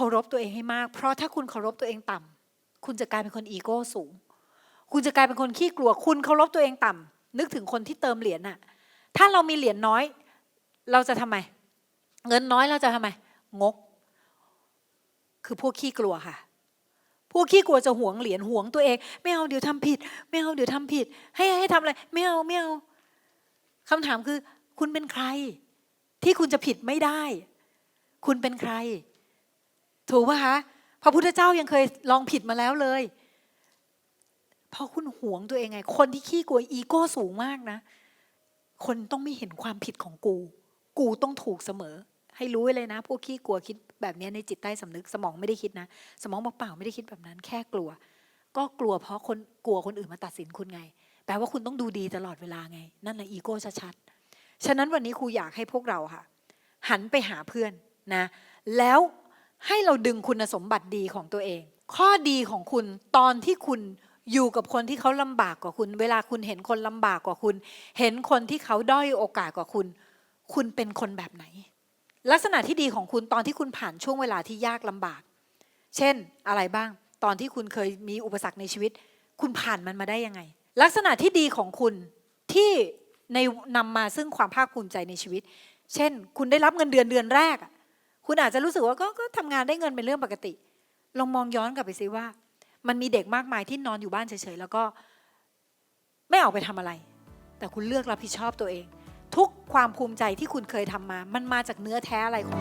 เคารพตัวเองให้มาก เพราะถ้าคุณเคารพตัวเองต่ำคุณจะกลายเป็นคนอีโก้สูง คุณจะกลายเป็นคนขี้กลัว คุณเคารพตัวเองต่ำนึกถึงคนที่เติมเหรียญน่ะ ถ้าเรามีเหรียญน้อย เราจะทำไม เงินน้อยเราจะทำไม งก คือพวกขี้กลัวค่ะพวกขี้กลัวจะหวงเหรียญหวงตัวเอง ไม่เอาเดี๋ยวทำผิด ไม่เอาเดี๋ยวทำผิด ให้ให้ทำอะไร ไม่เอาไม่เอาคำถามคือ คุณเป็นใคร ที่คุณจะผิดไม่ได้ คุณเป็นใคร ถูกป่ะคะพระพุทธเจ้ายังเคยลองผิดมาแล้วเลย เพราะคุณหวงตัวเองไง คนที่ขี้กลัวอีโก้สูงมากนะ คนต้องไม่เห็นความผิดของกู กูต้องถูกเสมอ ให้รู้ไว้เลยนะ พวกขี้กลัวคิดแบบนี้ในจิตใต้สำนึก สมองไม่ได้คิดนะ สมองบอกเปล่าไม่ได้คิดแบบนั้น แค่กลัว ก็กลัวเพราะคนกลัวคนอื่นมาตัดสินคุณไง แปลว่าคุณต้องดูดีตลอดเวลาไง นั่นแหละอีโก้ชัดๆ ฉะนั้นวันนี้ครูอยากให้พวกเราค่ะ หันไปหาเพื่อนนะ แล้ว ให้เราดึงคุณสมบัติดีของตัวเอง ข้อดีของคุณตอนที่คุณอยู่กับคนที่เขาลำบากกว่าคุณ เวลาคุณเห็นคนลำบากกว่าคุณ เห็นคนที่เขาด้อยโอกาสกว่าคุณ คุณเป็นคนแบบไหน ลักษณะที่ดีของคุณตอนที่คุณผ่านช่วงเวลาที่ยากลำบาก เช่นอะไรบ้าง ตอนที่คุณเคยมีอุปสรรคในชีวิต คุณผ่านมันมาได้ยังไง ลักษณะที่ดีของคุณที่ในนำมาซึ่งความภาคภูมิใจในชีวิต เช่น คุณได้รับเงินเดือนเดือนแรกอะ คุณอาจจะรู้สึกว่าก็ก็ทำงานได้เงินเป็นเรื่องปกติ ลองมองย้อนกลับไปซิว่า มันมีเด็กมากมายที่นอนอยู่บ้านเฉยๆแล้วก็ไม่ออกไปทำอะไร แต่คุณเลือกรับผิดชอบตัวเอง ทุกความภูมิใจที่คุณเคยทำมา มันมาจากเนื้อแท้อะไรของ